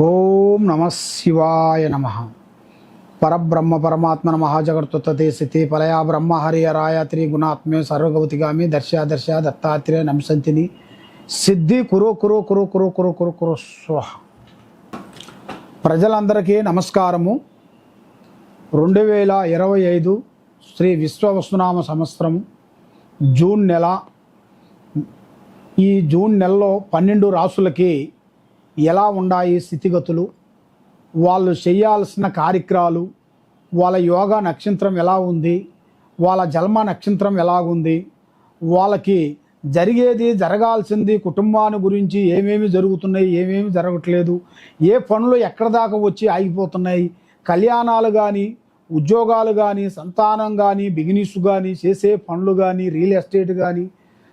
ఓం నమ శివాయ నమ. పరబ్రహ్మ పరమాత్మ మహాజగత్తుతే స్థితి పలయా బ్రహ్మ హరియరాయ త్రి గుణాత్మే సర్వగవతిగామి దర్శాదర్శ దర్శ దత్తాత్రేయ నంశంతిని సిద్ధి కురు కురు కురు కురు కురు కురు కురు స్వహ. ప్రజలందరికీ నమస్కారము. రెండు వేల ఇరవై ఐదు శ్రీ విశ్వవస్తునామ సంవత్సరము జూన్ నెల. ఈ జూన్ నెలలో పన్నెండు రాసులకి ఎలా ఉన్నాయి స్థితిగతులు? వాళ్ళు చేయాల్సిన కార్యక్రమాలు వాళ్ళ యోగా నక్షత్రం ఎలా ఉంది? వాళ్ళ జన్మ నక్షత్రం ఎలాగుంది వాళ్ళకి జరిగేది జరగాల్సింది కుటుంబాన్ని గురించి ఏమేమి జరుగుతున్నాయి ఏమేమి జరగట్లేదు ఏ పనులు ఎక్కడ దాకా వచ్చి ఆగిపోతున్నాయి? కళ్యాణాలు కానీ ఉద్యోగాలు కానీ సంతానం కానీ బిజినెస్ కానీ చేసే పనులు కానీ రియల్ ఎస్టేట్ కానీ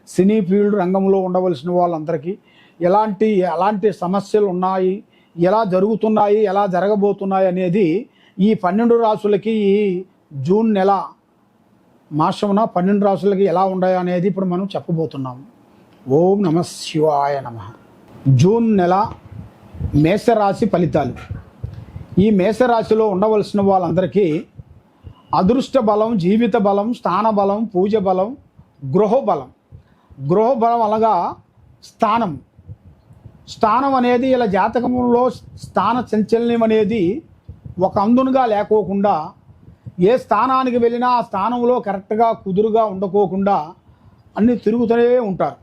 సినీ ఫీల్డ్ రంగంలో ఉండవలసిన వాళ్ళందరికీ ఎలాంటి ఎలాంటి సమస్యలు ఉన్నాయి ఎలా జరుగుతున్నాయి ఎలా జరగబోతున్నాయి అనేది ఈ పన్నెండు రాసులకి ఈ జూన్ నెల మాసమున పన్నెండు రాసులకి ఎలా ఉన్నాయి అనేది ఇప్పుడు మనం చెప్పబోతున్నాం. ఓం నమ శివాయ నమ. జూన్ నెల మేషరాశి ఫలితాలు. ఈ మేషరాశిలో ఉండవలసిన వాళ్ళందరికీ అదృష్ట బలం జీవిత బలం స్థాన బలం పూజ బలం గృహ బలం. గృహ బలం అనగా స్థానం. స్థానం అనేది ఇలా జాతకంలో స్థాన సంచలనం అనేది ఒక అందునుగా లేకోకుండా ఏ స్థానానికి వెళ్ళినా ఆ స్థానంలో కరెక్ట్గా కుదురుగా ఉండకోకుండా అన్నీ తిరుగుతూనే ఉంటారు.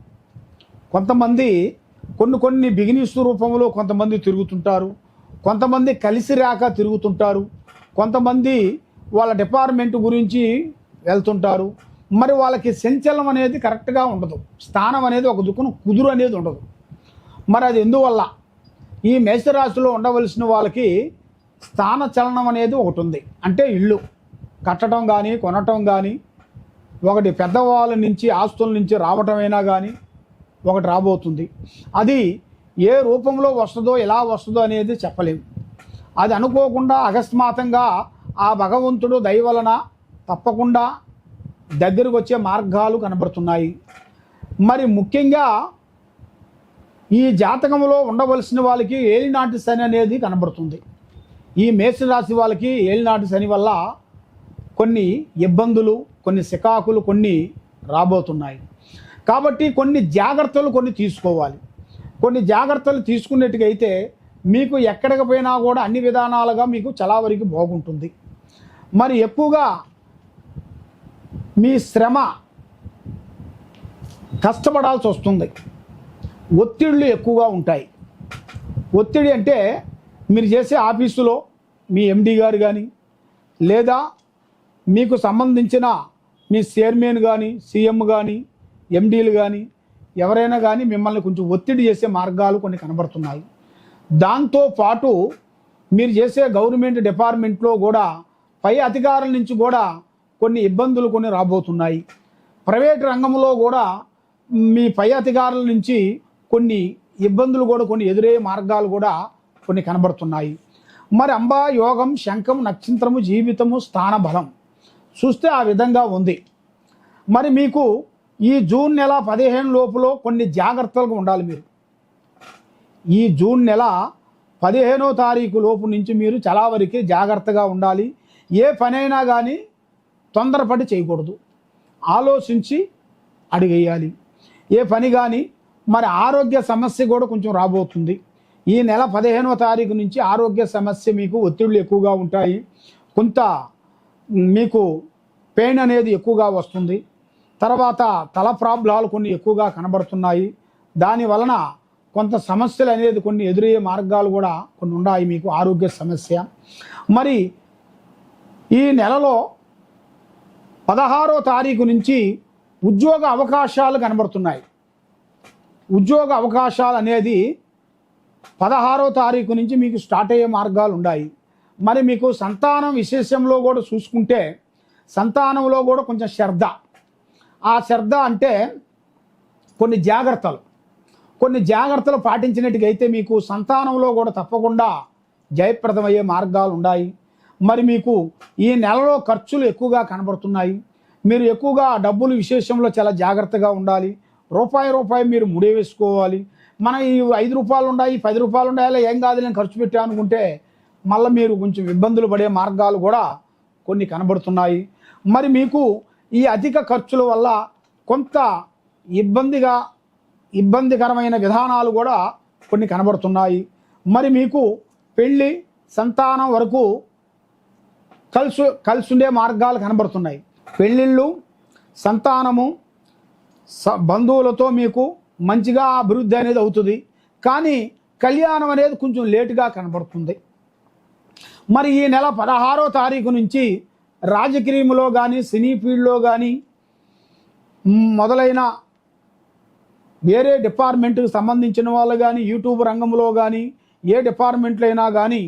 కొంతమంది కొన్ని కొన్ని బిగినిస్ రూపంలో కొంతమంది తిరుగుతుంటారు. కొంతమంది కలిసి రాక తిరుగుతుంటారు. కొంతమంది వాళ్ళ డిపార్ట్మెంట్ గురించి వెళ్తుంటారు. మరి వాళ్ళకి సంచలనం అనేది కరెక్ట్గా ఉండదు. స్థానం అనేది ఒక దుక్కును కుదురు అనేది ఉండదు. మరి అది ఎందువల్ల? ఈ మేషరాశిలో ఉండవలసిన వాళ్ళకి స్థాన చలనం అనేది ఒకటి ఉంది. అంటే ఇల్లు. కట్టడం కానీ కొనటం కానీ ఒకటి పెద్దవాళ్ళ నుంచి ఆస్తుల నుంచి రావటమైనా కానీ ఒకటి రాబోతుంది. అది ఏ రూపంలో వస్తుందో ఎలా వస్తుందో అనేది చెప్పలేము. అది అనుకోకుండా అకస్మాత్తంగా ఆ భగవంతుడు దయవలన తప్పకుండా దగ్గరకు వచ్చే మార్గాలు కనబడుతున్నాయి. మరి ముఖ్యంగా ఈ జాతకంలో ఉండవలసిన వాళ్ళకి ఏలినాటి శని అనేది కనబడుతుంది. ఈ మేషరాశి వాళ్ళకి ఏలినాటి శని వల్ల కొన్ని ఇబ్బందులు కొన్ని సికాకులు కొన్ని రాబోతున్నాయి. కాబట్టి కొన్ని జాగ్రత్తలు కొన్ని తీసుకోవాలి. కొన్ని జాగ్రత్తలు తీసుకున్నట్టుగైతే మీకు ఎక్కడికి పోయినా కూడా అన్ని విధానాలుగా మీకు చాలా వరకు బాగుంటుంది. మరి ఎక్కువగా మీ శ్రమ కష్టపడాల్సి వస్తుంది. ఒత్తిళ్ళు ఎక్కువగా ఉంటాయి. ఒత్తిడి అంటే మీరు చేసే ఆఫీసులో మీ ఎండి గారు కానీ లేదా మీకు సంబంధించిన మీ చైర్మన్ కానీ సీఎం కానీ ఎండీలు కానీ ఎవరైనా కానీ మిమ్మల్ని కొంచెం ఒత్తిడి చేసే మార్గాలు కొన్ని కనబడుతున్నాయి. దాంతో పాటు మీరు చేసే గవర్నమెంట్ డిపార్ట్మెంట్లో కూడా పై అధికారుల నుంచి కూడా కొన్ని ఇబ్బందులు కొన్ని రాబోతున్నాయి. ప్రైవేట్ రంగంలో కూడా మీ పై అధికారుల నుంచి కొన్ని ఇబ్బందులు కూడా కొన్ని ఎదురయ్యే మార్గాలు కూడా కొన్ని కనబడుతున్నాయి. మరి అంబా యోగం శంఖం నక్షత్రము జీవితము స్థాన బలం చూస్తే ఆ విధంగా ఉంది. మరి మీకు ఈ జూన్ నెల పదిహేను లోపులో కొన్ని జాగ్రత్తలుగా ఉండాలి మీరు. ఈ జూన్ నెల పదిహేనో తారీఖు లోపు నుంచి మీరు చాలా వరకు జాగ్రత్తగా ఉండాలి. ఏ పనైనా కానీ తొందరపడి చేయకూడదు. ఆలోచించి అడిగేయాలి. ఏ పని కానీ మరి ఆరోగ్య సమస్య కూడా కొంచెం రాబోతుంది. ఈ నెల పదిహేనవ తారీఖు నుంచి ఆరోగ్య సమస్య మీకు ఒత్తిళ్ళు ఎక్కువగా ఉంటాయి. కొంత మీకు పెయిన్ అనేది ఎక్కువగా వస్తుంది. తర్వాత తల ప్రాబ్లాలు కొన్ని ఎక్కువగా కనబడుతున్నాయి. దాని వలన కొంత సమస్యలు అనేది కొన్ని ఎదురయ్యే మార్గాలు కూడా కొన్ని ఉన్నాయి మీకు ఆరోగ్య సమస్య. మరి ఈ నెలలో పదహారో తారీఖు నుంచి ఉద్యోగ అవకాశాలు కనబడుతున్నాయి. ఉద్యోగ అవకాశాలు అనేది పదహారో తారీఖు నుంచి మీకు స్టార్ట్ అయ్యే మార్గాలు ఉన్నాయి. మరి మీకు సంతానం విశేషంలో కూడా చూసుకుంటే సంతానంలో కూడా కొంచెం శ్రద్ధ. ఆ శ్రద్ధ అంటే కొన్ని జాగ్రత్తలు. కొన్ని జాగ్రత్తలు పాటించినట్టుగైతే మీకు సంతానంలో కూడా తప్పకుండా జయప్రదమయ్యే మార్గాలు ఉన్నాయి. మరి మీకు ఈ నెలలో ఖర్చులు ఎక్కువగా కనబడుతున్నాయి. మీరు ఎక్కువగా డబ్బులు విశేషంలో చాలా జాగ్రత్తగా ఉండాలి. రూపాయి రూపాయి మీరు ముడి వేసుకోవాలి. మన ఈ ఐదు రూపాయలు ఉన్నాయి పది రూపాయలు ఉన్నాయి ఏం కాదు నేను ఖర్చు పెట్టా అనుకుంటే మళ్ళీ మీరు కొంచెం ఇబ్బందులు పడే మార్గాలు కూడా కొన్ని కనబడుతున్నాయి. మరి మీకు ఈ అధిక ఖర్చుల వల్ల కొంత ఇబ్బందిగా ఇబ్బందికరమైన విధానాలు కూడా కొన్ని కనబడుతున్నాయి. మరి మీకు పెళ్ళి సంతానం వరకు కలిసి కలిసి ఉండే మార్గాలు కనబడుతున్నాయి. పెళ్ళిళ్ళు సంతానము బంధువులతో మీకు మంచిగా అభివృద్ధి అనేది అవుతుంది. కానీ కళ్యాణం అనేది కొంచెం లేటుగా కనబడుతుంది. మరి ఈ నెల పదహారో తారీఖు నుంచి రాజకీయంలో కానీ సినీ ఫీల్డ్లో కానీ మొదలైన వేరే డిపార్ట్మెంట్కి సంబంధించిన వాళ్ళు కానీ యూట్యూబ్ రంగంలో కానీ ఏ డిపార్ట్మెంట్లో అయినా కానీ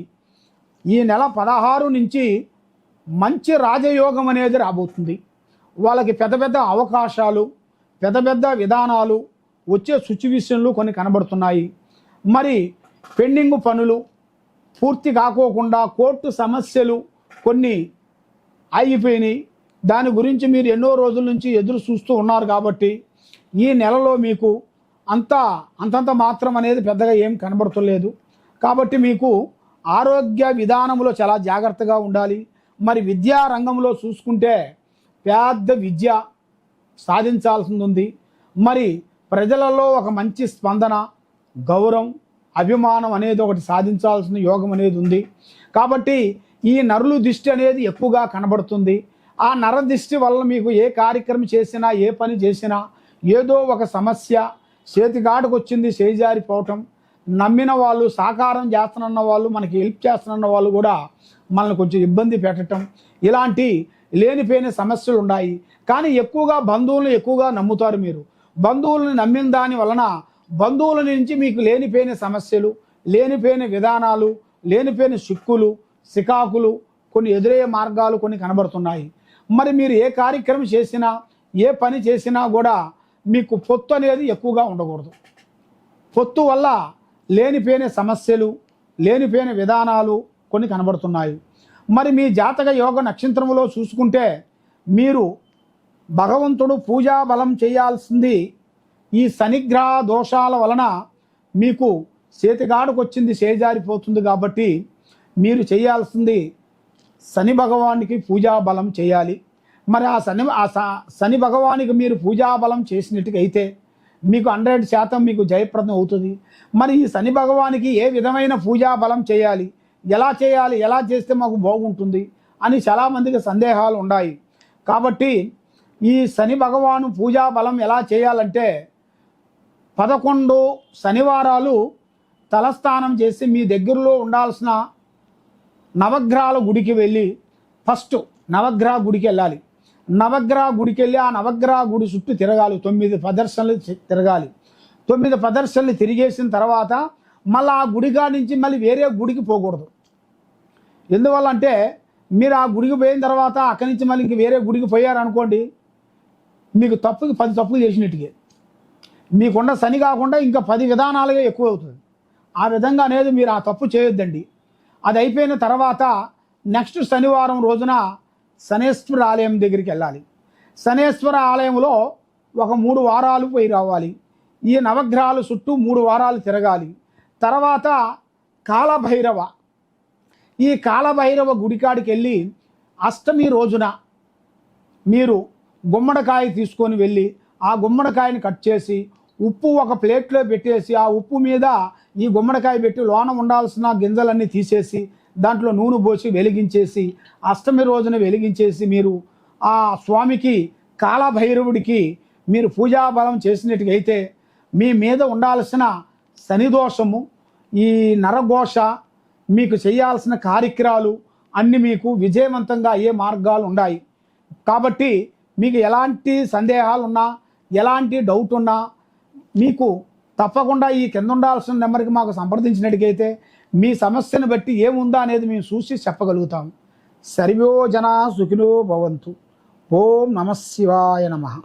ఈ నెల పదహారు నుంచి మంచి రాజయోగం అనేది రాబోతుంది. వాళ్ళకి పెద్ద పెద్ద అవకాశాలు పెద్ద పెద్ద విధానాలు వచ్చే సిచ్యువేషన్లు కొన్ని కనబడుతున్నాయి. మరి పెండింగ్ పనులు పూర్తి కాకోకుండా కోర్టు సమస్యలు కొన్ని ఆగిపోయినాయి. దాని గురించి మీరు ఎన్నో రోజుల నుంచి ఎదురు చూస్తూ ఉన్నారు కాబట్టి ఈ నెలలో మీకు అంత అంతంత మాత్రం అనేది పెద్దగా ఏం కనబడతలేదు. కాబట్టి మీకు ఆరోగ్య విధానంలో చాలా జాగ్రత్తగా ఉండాలి. మరి విద్యా రంగంలో చూసుకుంటే పెద్ద విద్య సాధించాల్సింది ఉంది మరి ప్రజలలో ఒక మంచి స్పందన గౌరవం అభిమానం అనేది ఒకటి సాధించాల్సిన యోగం అనేది ఉంది. కాబట్టి ఈ నరులు దిష్టి అనేది ఎక్కువగా కనబడుతుంది. ఆ నర దిష్టి వల్ల మీకు ఏ కార్యక్రమం చేసినా ఏ పని చేసినా ఏదో ఒక సమస్య చేతిగాడుకు వచ్చింది చేజారిపోవటం నమ్మిన వాళ్ళు సాకారం చేస్తున్న వాళ్ళు మనకి హెల్ప్ చేస్తున్న వాళ్ళు కూడా మనల్ని కొంచెం ఇబ్బంది పెట్టడం ఇలాంటి లేనిపోయిన సమస్యలు ఉన్నాయి కానీ ఎక్కువగా బంధువులను ఎక్కువగా నమ్ముతారు మీరు. బంధువులను నమ్మిన దాని వలన బంధువుల నుంచి మీకు లేనిపోయిన సమస్యలు లేనిపోయిన విధానాలు లేనిపోయిన సిక్కులు సికాకులు కొన్ని ఎదురయ్యే మార్గాలు కొన్ని కనబడుతున్నాయి. మరి మీరు ఏ కార్యక్రమం చేసినా ఏ పని చేసినా కూడా మీకు పొత్తు అనేది ఎక్కువగా ఉండకూడదు. పొత్తు వల్ల లేనిపోయిన సమస్యలు లేనిపోయిన విధానాలు కొన్ని కనబడుతున్నాయి. మరి మీ జాతక యోగ నక్షత్రంలో చూసుకుంటే మీరు భగవంతుడు పూజా బలం చేయాల్సింది ఈ శనిగ్రహ దోషాల వలన మీకు చేతిగాడుకొచ్చింది చేజారిపోతుంది కాబట్టి మీరు చేయాల్సింది శని భగవానికి పూజా బలం చేయాలి. మరి ఆ శని ఆ స- శని భగవానికి మీరు పూజా బలం చేసినట్టుకైతే మీకు హండ్రెడ్ శాతం మీకు జయప్రదం అవుతుంది. మరి ఈ శని భగవానికి ఏ విధమైన పూజా బలం చేయాలి? ఎలా చేయాలి? ఎలా చేస్తే మాకు బాగుంటుంది? అని చాలామందికి సందేహాలు ఉన్నాయి. కాబట్టి ఈ శని భగవాను పూజా బలం ఎలా చేయాలంటే పదకొండు శనివారాలు తలస్నానం చేసి మీ దగ్గరలో ఉండాల్సిన నవగ్రహాల గుడికి వెళ్ళి ఫస్ట్ నవగ్రహ గుడికి వెళ్ళాలి. నవగ్రహ గుడికి వెళ్ళి ఆ నవగ్రహ గుడి చుట్టూ తిరగాలి. తొమ్మిది ప్రదర్శనలు తిరగాలి. తొమ్మిది ప్రదర్శనలు తిరిగేసిన తర్వాత మళ్ళీ ఆ గుడిగా నుంచి మళ్ళీ వేరే గుడికి పోకూడదు. ఎందువల్ల అంటే మీరు ఆ గుడికి పోయిన తర్వాత అక్కడి నుంచి మళ్ళీ ఇంక వేరే గుడికి పోయారనుకోండి మీకు తప్పుకి పది తప్పులు చేసినట్టుగా మీకున్న శని కాకుండా ఇంకా పది విధానాలుగా ఎక్కువ అవుతుంది ఆ విధంగా అనేది మీరు ఆ తప్పు చేయొద్దండి. అది అయిపోయిన తర్వాత నెక్స్ట్ శనివారం రోజున శనేశ్వర ఆలయం దగ్గరికి వెళ్ళాలి. శనేశ్వర ఆలయంలో ఒక మూడు వారాలు పోయి రావాలి. ఈ నవగ్రహాలు చుట్టూ మూడు వారాలు తిరగాలి. తర్వాత కాలభైరవ. ఈ కాలభైరవ గుడికాడికి వెళ్ళి అష్టమి రోజున మీరు గుమ్మడికాయ తీసుకొని వెళ్ళి ఆ గుమ్మడికాయని కట్ చేసి ఉప్పు ఒక ప్లేట్లో పెట్టేసి ఆ ఉప్పు మీద ఈ గుమ్మడికాయ పెట్టి లోన ఉండాల్సిన గింజలన్నీ తీసేసి దాంట్లో నూనె పోసి వెలిగించేసి అష్టమి రోజున వెలిగించేసి మీరు ఆ స్వామికి కాలభైరవుడికి మీరు పూజాబలం చేసినట్టుగా అయితే మీ మీద ఉండాల్సిన శనిదోషము ఈ నరఘోష మీకు చేయాల్సిన కార్యక్రమాలు అన్ని మీకు విజయవంతంగా అయ్యే మార్గాలు ఉన్నాయి. కాబట్టి మీకు ఎలాంటి సందేహాలు ఉన్నా ఎలాంటి డౌట్ ఉన్నా మీకు తప్పకుండా ఈ కింద ఉండాల్సిన నెంబర్కి మాకు సంప్రదించినట్టుకైతే మీ సమస్యను బట్టి ఏముందా అనేది మేము చూసి చెప్పగలుగుతాము సర్వోజన సుఖినో భవంతు. ఓం నమ శివాయ నమః.